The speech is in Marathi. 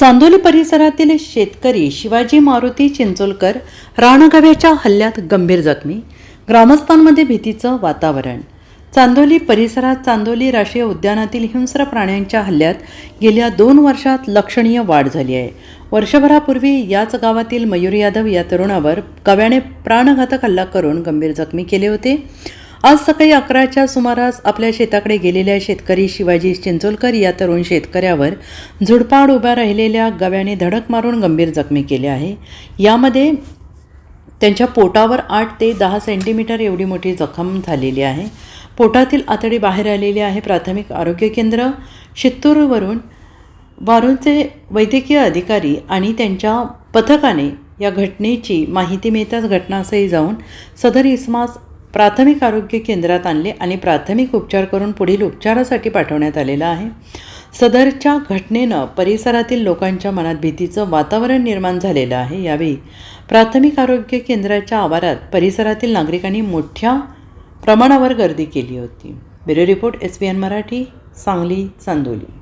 चांदोली परिसरातील शेतकरी शिवाजी मारुती चिंचोलकर रानगव्याच्या हल्ल्यात गंभीर जखमी. ग्रामस्थांमध्ये भीतीचं वातावरण. चांदोली परिसरात चांदोली राष्ट्रीय उद्यानातील हिंस्र प्राण्यांच्या हल्ल्यात गेल्या दोन वर्षात लक्षणीय वाढ झाली आहे. वर्षभरापूर्वी याच गावातील मयूर यादव या तरुणावर गव्याने प्राणघातक हल्ला करून गंभीर जखमी केले होते. आज सकाळी अकराच्या सुमारास आपल्या शेताकडे गेलेल्या शेतकरी शिवाजी चिंचोलकर या तरुण शेतकऱ्यावर झुडपाड उभ्या राहिलेल्या गव्याने धडक मारून गंभीर जखमी केले आहे. यामध्ये त्यांच्या पोटावर आठ ते दहा सेंटीमीटर एवढी मोठी जखम झालेली आहे. पोटातील आतडी बाहेर आलेली आहे. प्राथमिक आरोग्य केंद्र शित्तूरवरून वारूंचे वैद्यकीय अधिकारी आणि त्यांच्या पथकाने या घटनेची माहिती मिळताच घटनास्थळी जाऊन सदर इसमास प्राथमिक आरोग्य केंद्रात आणले आणि प्राथमिक उपचार करून पुढील उपचारासाठी पाठवण्यात आलेलं आहे. सदरच्या घटनेनं परिसरातील लोकांच्या मनात भीतीचं वातावरण निर्माण झालेलं आहे. यावेळी प्राथमिक आरोग्य केंद्राच्या आवारात परिसरातील नागरिकांनी मोठ्या प्रमाणावर गर्दी केली होती. Bureau report S B N Marathi Sangli Chandoli.